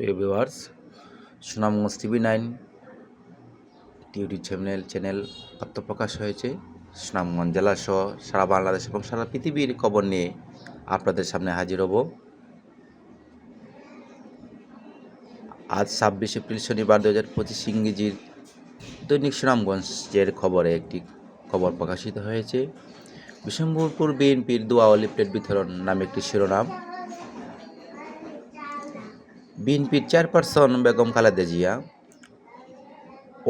প্রিয় viewers, Sunamganj TV nine, YouTube channel channel আত্মপ্রকাশ হয়েছে। সুনামগঞ্জ জেলা সহ সারা বাংলাদেশ এবং সারা পৃথিবীর খবর নিয়ে আপনাদের সামনে হাজির হব। আজ ছাব্বিশ এপ্রিল শনিবার দু হাজার পঁচিশ ইংরেজির দৈনিক সুনামগঞ্জের খবরে একটি খবর প্রকাশিত হয়েছে। বিশম্বরপুর বিএনপির দোয়া লিফলেট বিতরণ নামে একটি শিরোনাম বিএনপির চেয়ারপারসন বেগম খালেদা জিয়া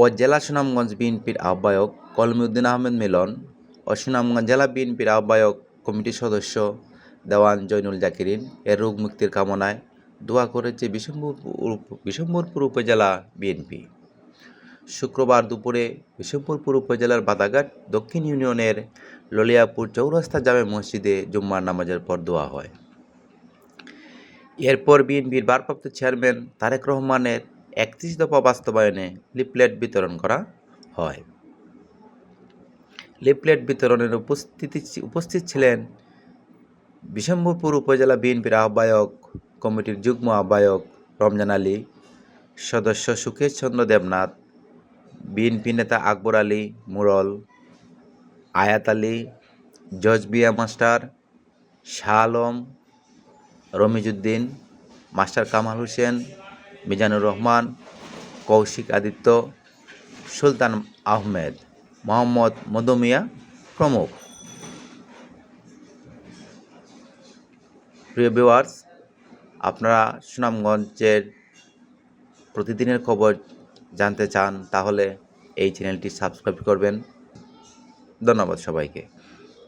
ও জেলা সুনামগঞ্জ বিএনপির আহ্বায়ক কলমিউদ্দিন আহমেদ মিলন ও সুনামগঞ্জ জেলা বিএনপির আহ্বায়ক কমিটির সদস্য দেওয়ান জৈনুল জাকিরিন এর রোগ মুক্তির কামনায় দোয়া করেছে বিশম্বরপুর বিশম্বরপুর উপজেলা বিএনপি। শুক্রবার দুপুরে বিশম্বরপুর উপজেলার বাদাঘাট দক্ষিণ ইউনিয়নের ললিয়াপুর চৌরাস্তা জামে মসজিদে জুম্মার নামাজের পর দোয়া হয়। এরপর বিএনপির ভারপ্রাপ্ত চেয়ারম্যান তারেক রহমানের একত্রিশ দফা বাস্তবায়নে লিফলেট বিতরণ করা হয়। লিফলেট বিতরণের উপস্থিতি উপস্থিত ছিলেন বিশম্বরপুর উপজেলা বিএনপির আহ্বায়ক, কমিটির যুগ্ম আহ্বায়ক রমজান আলী, সদস্য সুকেশ চন্দ্র দেবনাথ, বিএনপি নেতা আকবর আলী মুরল, আয়াত আলী জজবিয়া মাস্টার, শাহ আলম রমিজুদ্দিন মাস্টার কামাল হোসেন, মিজানুর রহমান, কৌশিক আদিত্য, সুলতান আহমেদ, মোহাম্মদ মধুমিয়া প্রমুখ। প্রিয় ভিউয়ার্স, আপনারা সুনামগঞ্জের প্রতিদিনের খবর জানতে চান, তাহলে এই চ্যানেলটি সাবস্ক্রাইব করবেন। ধন্যবাদ সবাইকে।